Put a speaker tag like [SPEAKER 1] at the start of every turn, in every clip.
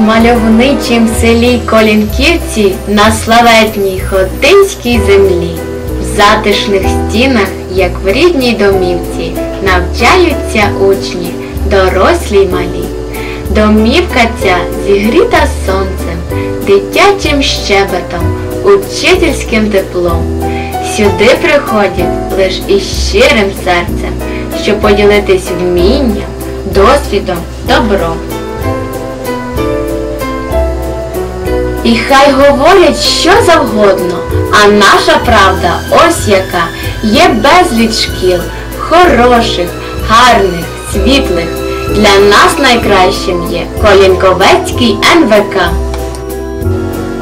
[SPEAKER 1] мальовничім селі Колінківці на славетній Хотинській землі. В затишних стінах, як в рідній домівці, навчаються учні, дорослі й малі. Домівка ця зігріта сонцем, дитячим щебетом, учительським теплом. Сюди приходять лиш із щирим серцем, щоб поділитись вмінням, досвідом, добром. І хай говорять що завгодно, а наша правда ось яка є безліч шкіл, хороших, гарних, світлих. Для нас найкращим є Колінковецький НВК.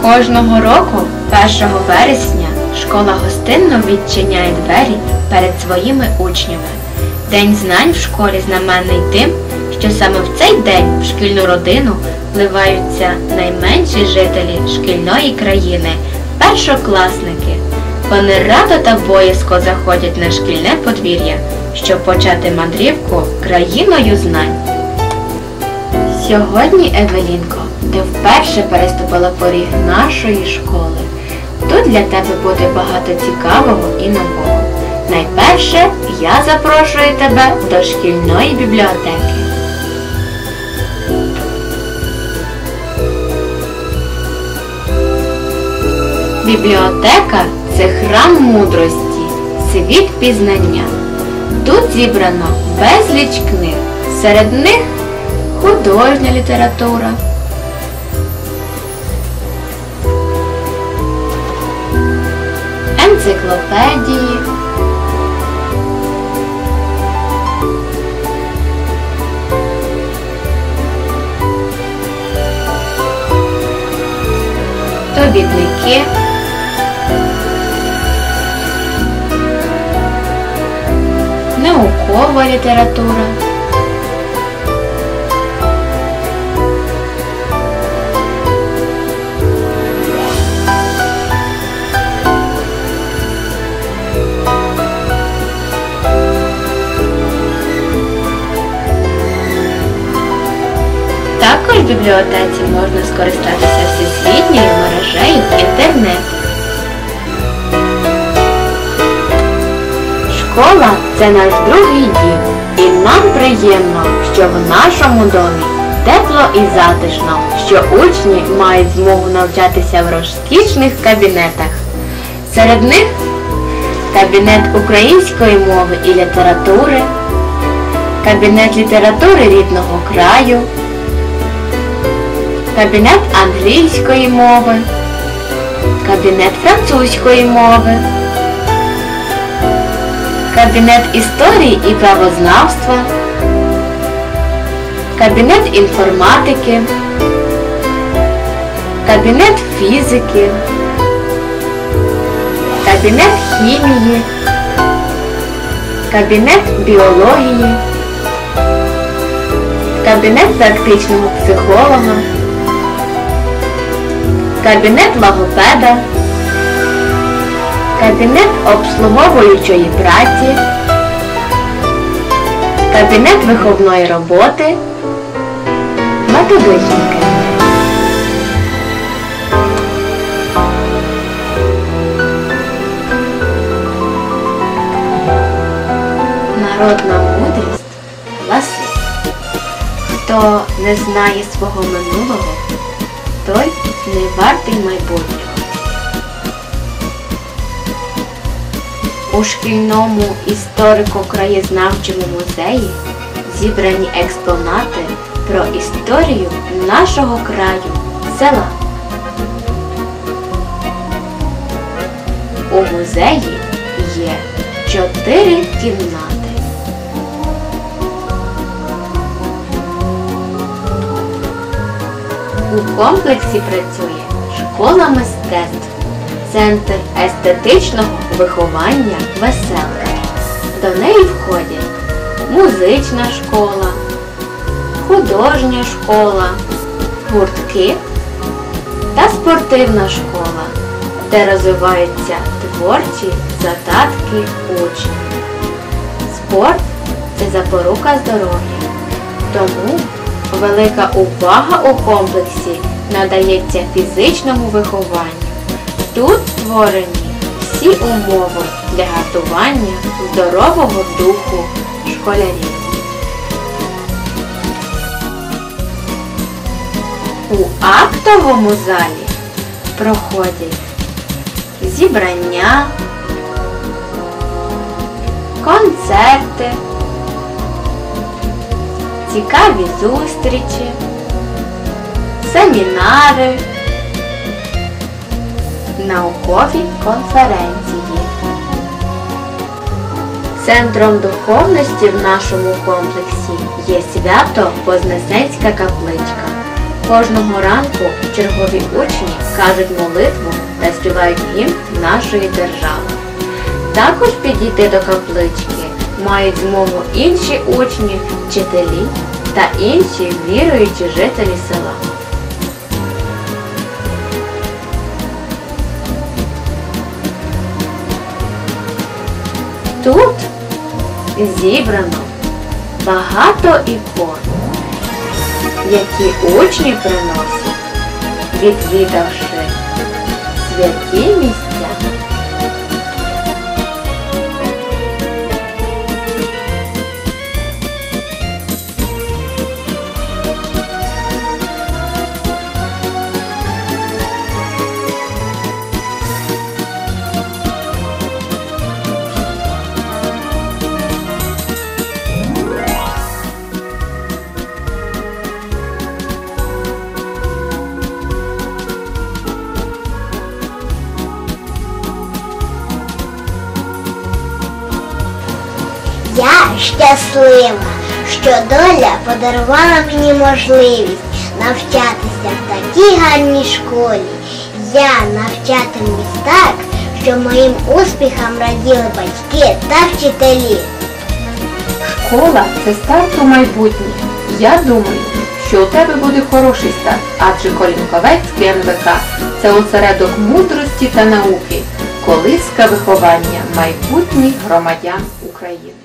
[SPEAKER 1] Кожного року, 1 вересня, школа гостинно відчиняє двері перед своїми учнями. День знань в школі знаменний тим, що саме в цей день в шкільну родину вливаються найменші жителі шкільної країни, першокласники. Вони радо та боязко заходять на шкільне подвір'я, щоб почати мандрівку країною знань. Сьогодні, Евелінко, ти вперше переступила поріг нашої школи. Тут для тебе буде багато цікавого і нового. Найперше я запрошую тебе до шкільної бібліотеки. Бібліотека це храм мудрості, світ пізнання. Тут зібрано безліч книг. Серед них художня література. Енциклопедії. Довідники. Наукова література. Також в бібліотеці можна скористатися всесвітньою мережею інтернет. Школа це наш другий дім, і нам приємно, що в нашому домі тепло і затишно, що учні мають змогу навчатися в розкішних кабінетах. Серед них кабінет української мови і літератури, кабінет літератури рідного краю, кабінет англійської мови, кабінет французької мови, кабінет історії і правознавства, кабінет інформатики, кабінет фізики, кабінет хімії, кабінет біології, кабінет практичного психолога, кабінет логопеда, кабінет обслуговуючої праці, кабінет виховної роботи, методичний кабінет. Народна мудрість гласить, хто не знає свого минулого, той не вартий майбутнього. У шкільному історико-краєзнавчому музеї зібрані експонати про історію нашого краю, села. У музеї є чотири кімнати. У комплексі працює школа мистецтв, центр естетичного виховання веселка. До неї входять музична школа, художня школа, гуртки та спортивна школа, де розвиваються творчі задатки учнів. Спорт це запорука здоров'я. Тому Велика увага у комплексі надається фізичному вихованню. Тут створені всі умови для гартування здорового духу школярів. У актовому залі проходять зібрання, концерти, цікаві зустрічі, семінари, наукові конференції. Центром духовності в нашому комплексі є свято Вознесенська капличка. Кожного ранку чергові учні кажуть молитву та співають гімн нашої держави. Також підійти до каплички мають змогу інші учні, вчителі та інші віруючі жителі села. Тут зібрано багато ікон, які учні приносять, відвідавши святі місця.
[SPEAKER 2] Щаслива, що доля подарувала мені можливість навчатися в такій гарній школі. Я навчатимусь так, що моїм успіхам раділи батьки та вчителі.
[SPEAKER 3] Школа це старт у майбутнє. Я думаю, що у тебе буде хороший старт, адже Колінковецький НВК це осередок мудрості та науки, колиска виховання майбутніх громадян України.